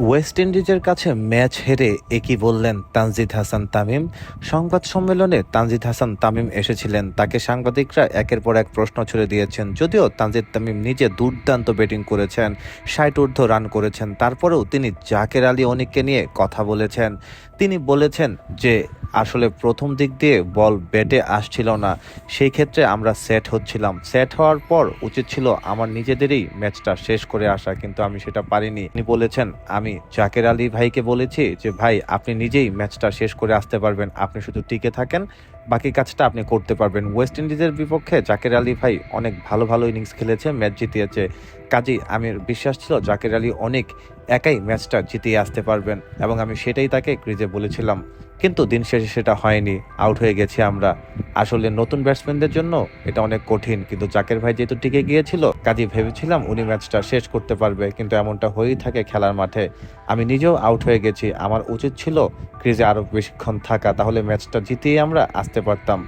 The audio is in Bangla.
ওয়েস্ট ইন্ডিজের কাছে ম্যাচ হেরে একই বললেন তানজিদ হাসান তামিম। সংবাদ সম্মেলনে তানজিদ হাসান তামিম এসেছিলেন। তাকে সাংবাদিকরা একের পর এক প্রশ্ন ছুড়ে দিয়েছেন। যদিও তানজিদ তামিম নিজে দুর্দান্ত ব্যাটিং করেছেন, ষাট ঊর্ধ্ব রান করেছেন, তারপরেও তিনি জাকের আলী অনিককে নিয়ে কথা বলেছেন। তিনি বলেছেন যে আসলে প্রথম দিক দিয়ে বল ব্যাটে আসছিল না। সেই ক্ষেত্রে আমরা সেট হচ্ছিলাম। সেট হওয়ার পর উচিত ছিল আমার নিজেদেরই ম্যাচটা শেষ করে আসা, কিন্তু আমি সেটা পারিনি। তিনি বলেছেন, আমি জাকের আলী ভাইকে বলেছি যে, ভাই, আপনি নিজেই ম্যাচটা শেষ করে আসতে পারবেন। আপনি শুধু টিকে থাকেন, বাকি কাজটা আপনি করতে পারবেন। ওয়েস্ট ইন্ডিজের বিপক্ষে জাকের আলী ভাই অনেক ভালো ভালো ইনিংস খেলেছে, ম্যাচ জিতিয়েছে। কাজেই আমি বিশ্বাস ছিল জাকের আলী অনেক একাই ম্যাচটা জিতিয়ে আসতে পারবেন এবং আমি সেটাই তাকে ক্রিজে বলেছিলাম। কিন্তু দিন শেষে সেটা হয়নি আউট হয়ে গেছি আমরা। আসলে নতুন ব্যাটসম্যানদের জন্য এটা অনেক কঠিন, কিন্তু জাকের ভাই যেহেতু টিকে গিয়েছিল, কাজে ভেবেছিলাম উনি ম্যাচটা শেষ করতে পারবে, কিন্তু এমনটা হয়েই থাকে খেলার মাঠে। আমি নিজেও আউট হয়ে গেছি। আমার উচিত ছিল ক্রিজে আরও বেশিক্ষণ থাকা, তাহলে ম্যাচটা জিতিয়ে আমরা আসতে পারতাম।